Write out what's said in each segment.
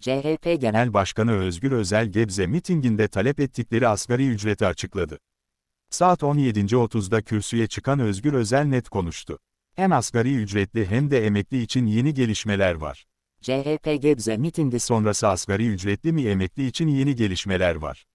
CHP Genel Başkanı Özgür Özel Gebze mitinginde talep ettikleri asgari ücreti açıkladı. Saat 17.30'da kürsüye çıkan Özgür Özel net konuştu. Hem asgari ücretli hem de emekli için yeni gelişmeler var. CHP Gebze mitingi sonrası asgari ücretli mi emekli için yeni gelişmeler var.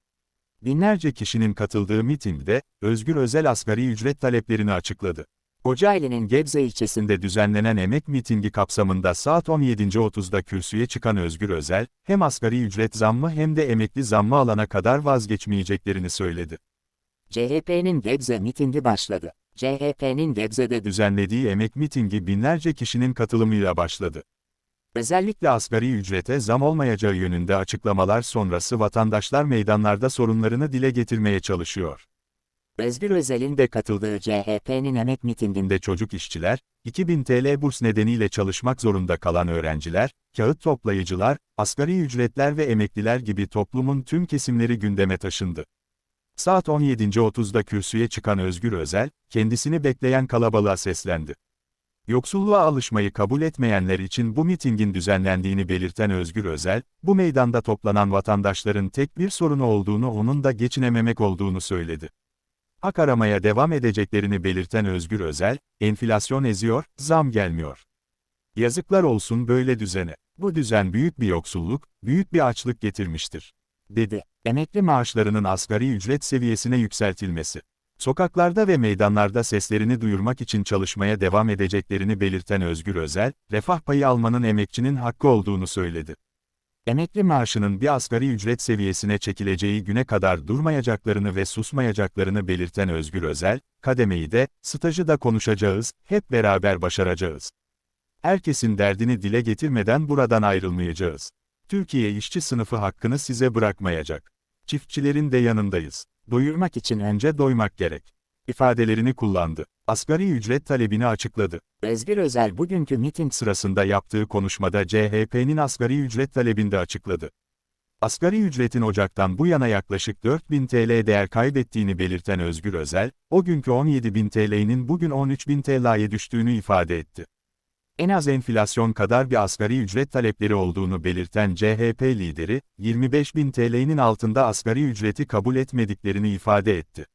Binlerce kişinin katıldığı mitingde, Özgür Özel asgari ücret taleplerini açıkladı. Kocaeli'nin Gebze ilçesinde düzenlenen emek mitingi kapsamında saat 17.30'da kürsüye çıkan Özgür Özel, hem asgari ücret zammı hem de emekli zammı alana kadar vazgeçmeyeceklerini söyledi. CHP'nin Gebze mitingi başladı. CHP'nin Gebze'de düzenlediği emek mitingi binlerce kişinin katılımıyla başladı. Özellikle asgari ücrete zam olmayacağı yönünde açıklamalar sonrası vatandaşlar meydanlarda sorunlarını dile getirmeye çalışıyor. Özgür Özel'in de katıldığı CHP'nin emek mitinginde çocuk işçiler, 2000 TL burs nedeniyle çalışmak zorunda kalan öğrenciler, kağıt toplayıcılar, asgari ücretler ve emekliler gibi toplumun tüm kesimleri gündeme taşındı. Saat 17.30'da kürsüye çıkan Özgür Özel, kendisini bekleyen kalabalığa seslendi. Yoksulluğa alışmayı kabul etmeyenler için bu mitingin düzenlendiğini belirten Özgür Özel, bu meydanda toplanan vatandaşların tek bir sorunu olduğunu onun da geçinememek olduğunu söyledi. Hak aramaya devam edeceklerini belirten Özgür Özel, enflasyon eziyor, zam gelmiyor. Yazıklar olsun böyle düzene. Bu düzen büyük bir yoksulluk, büyük bir açlık getirmiştir. Dedi. Emekli maaşlarının asgari ücret seviyesine yükseltilmesi. Sokaklarda ve meydanlarda seslerini duyurmak için çalışmaya devam edeceklerini belirten Özgür Özel, refah payı almanın emekçinin hakkı olduğunu söyledi. Emekli maaşının bir asgari ücret seviyesine çekileceği güne kadar durmayacaklarını ve susmayacaklarını belirten Özgür Özel, kademeyi de, stajı da konuşacağız, hep beraber başaracağız. Herkesin derdini dile getirmeden buradan ayrılmayacağız. Türkiye işçi sınıfı hakkını size bırakmayacak. Çiftçilerin de yanındayız. Doyurmak için önce doymak gerek. ifadelerini kullandı. Asgari ücret talebini açıkladı. Özgür Özel bugünkü miting sırasında yaptığı konuşmada CHP'nin asgari ücret talebinde açıkladı. Asgari ücretin Ocak'tan bu yana yaklaşık 4000 TL değer kaybettiğini belirten Özgür Özel, o günkü 17.000 TL'nin bugün 13.000 TL'ye düştüğünü ifade etti. En az enflasyon kadar bir asgari ücret talepleri olduğunu belirten CHP lideri, 25.000 TL'nin altında asgari ücreti kabul etmediklerini ifade etti.